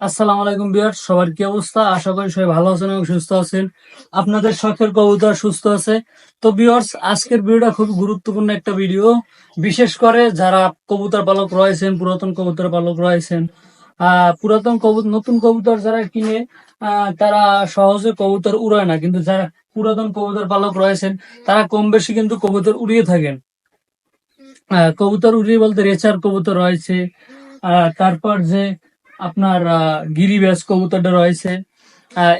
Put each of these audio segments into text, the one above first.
আসসালামু আলাইকুম বিয়ার, সবার কি অবস্থা? আশা করি সবাই ভালো আছেন এবং সুস্থ আছেন। আপনাদের শখের কবুতর সুস্থ আছে। তো বিয়ার্স আজকের ভিডিওটা খুব গুরুত্বপূর্ণ একটা ভিডিও বিশেষ করে যারা কবুতর পালক রয়েছেন, পুরাতন কবুতর পালক রয়েছেন পুরাতন কবুতর নতুন কবুতর যারা কিনে তারা সহজে কবুতর উড়ায় না। কিন্তু যারা পুরাতন কবুতর পালক রয়েছেন, তারা কম বেশি কিন্তু কবুতর উড়িয়ে থাকেন। কবুতর উড়িয়ে বলতে রেচার কবুতর রয়েছে। তারপর যে আপনার আহ, গিরিবাজ কবুতরটা রয়েছে।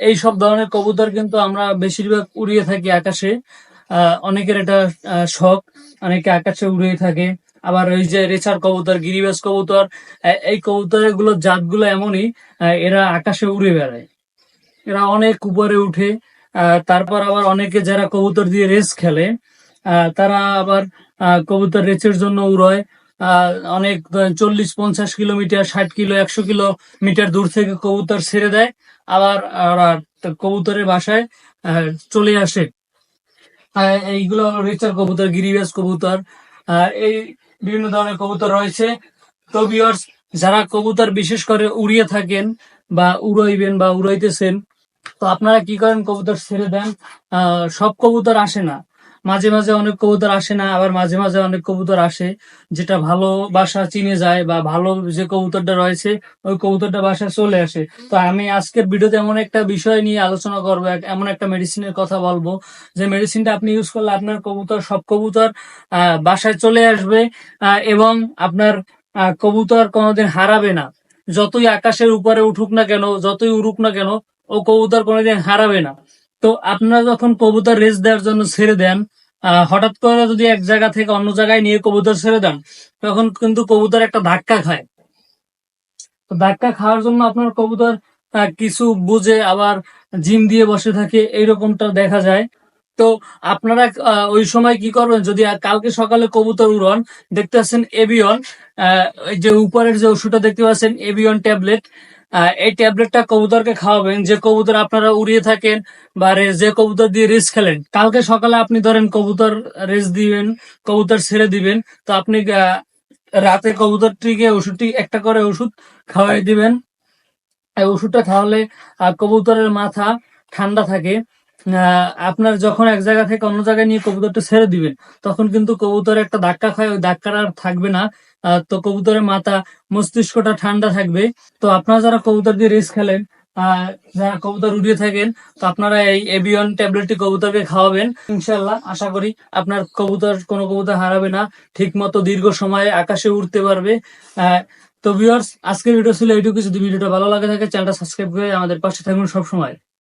এই সব ধরনের কবুতর কিন্তু আমরা বেশিরভাগ উড়িয়ে থাকি আকাশে। অনেকের এটা শখ অনেকে আকাশে উড়িয়ে থাকে। আবার ওই যে রেচার কবুতর গিরিবাজ কবুতর এই কবুতরেরগুলো জাতগুলো এমনই এরা আকাশে উড়ে বেড়ায়। এরা অনেক উপরে উঠে তারপর আবার অনেকে যারা কবুতর দিয়ে রেস খেলে তারা আবার কবুতর রেচের জন্য উড়ায়। অনেক চল্লিশ, পঞ্চাশ কিলোমিটার, ষাট কিলো, একশো কিলোমিটার দূর থেকে কবুতর ছেড়ে দেয়, আবার কবুতরের বাসায় চলে আসে। এইগুলো রেচার কবুতর, গিরিবাজ কবুতর এই বিভিন্ন ধরনের কবুতর রয়েছে। তো ভিউয়ার্স যারা কবুতর বিশেষ করে উড়িয়ে থাকেন বা উড়াইবেন বা উড়াইতেছেন, তো আপনারা কি করেন? কবুতর ছেড়ে দেন। সব কবুতর আসে না। মাঝে মাঝে অনেক কবুতর আসে না, আবার মাঝে মাঝে অনেক কবুতর আসে যেটা ভালো বাসা চিনে যায় বা ভালো যে কবুতরটা রয়েছে, ওই কবুতরটা বাসায় চলে আসে। তো আমি আজকের ভিডিওতে এমন একটা বিষয় নিয়ে আলোচনা করব এমন একটা মেডিসিনের কথা বলব। যে মেডিসিনটা আপনি ইউজ করলে আপনার কবুতর, সব কবুতর বাসায় চলে আসবে এবং আপনার কবুতর কোনোদিন হারাবে না। যতই আকাশের উপরে উঠুক না কেন, যতই উড়ুক না কেন, ও কবুতর কোনোদিন হারাবে না। তো আপনারা যখন কবুতর রেস দেওয়ার জন্য ছেড়ে দেন হঠাৎ করে যদি এক জায়গা থেকে অন্য জায়গায় নিয়ে কবুতর ছেড়ে দেন, তখন কিন্তু কবুতর একটা ধাক্কা খায়। তো ধাক্কা খাওয়ার জন্য আপনার কবুতর কিছু বুঝে আবার জিম দিয়ে বসে থাকে, এইরকমটা দেখা যায়। তো আপনারা ওই সময় কি করবেন, যদি কালকে সকালে কবুতর উড়ন, দেখতে পাচ্ছেন এবিয়ন যে উপরের যে ওষুধটা দেখতে পাচ্ছেন এবিয়ন ট্যাবলেট এই ট্যাবলেটটা কবুতরকে খাওয়াবেন। যে কবুতর আপনারা উড়িয়ে থাকেন বা যে কবুতর দিয়ে রেস খেলেন, কালকে সকালে আপনি ধরেন কবুতর রেস দিবেন, কবুতর ছেড়ে দিবেন, তো আপনি রাতে কবুতরটিকে ওষুধটি একটা করে ওষুধ খাওয়াই দিবেন। এই ওষুধটা খাওয়ালে কবুতরের মাথা ঠান্ডা থাকে। আপনার যখন এক জায়গা থেকে অন্য জায়গায় নিয়ে কবুতরটা ছেড়ে দিবেন, তখন কিন্তু কবুতর একটা ধাক্কা খায়, ওই ধাক্কাটা আর থাকবে না। তো কবুতরের মাথা, মস্তিষ্কটা ঠান্ডা থাকবে। তো আপনারা যারা কবুতর দিয়ে রেস খেলেন যারা কবুতর উড়িয়ে থাকেন, তো আপনারা এই এবিয়ন ট্যাবলেটটি কবুতরকে খাওয়াবেন ইনশাল্লাহ আশা করি আপনার কবুতর, কোনো কবুতর হারাবে না। ঠিক মতো দীর্ঘ সময়ে আকাশে উঠতে পারবে। তো ভিউয়ার্স আজকের ভিডিও ছিল এইটুকু যদি ভিডিওটা ভালো লাগে থাকে চ্যানেলটা সাবস্ক্রাইব করে আমাদের পাশে থাকুন সব সময়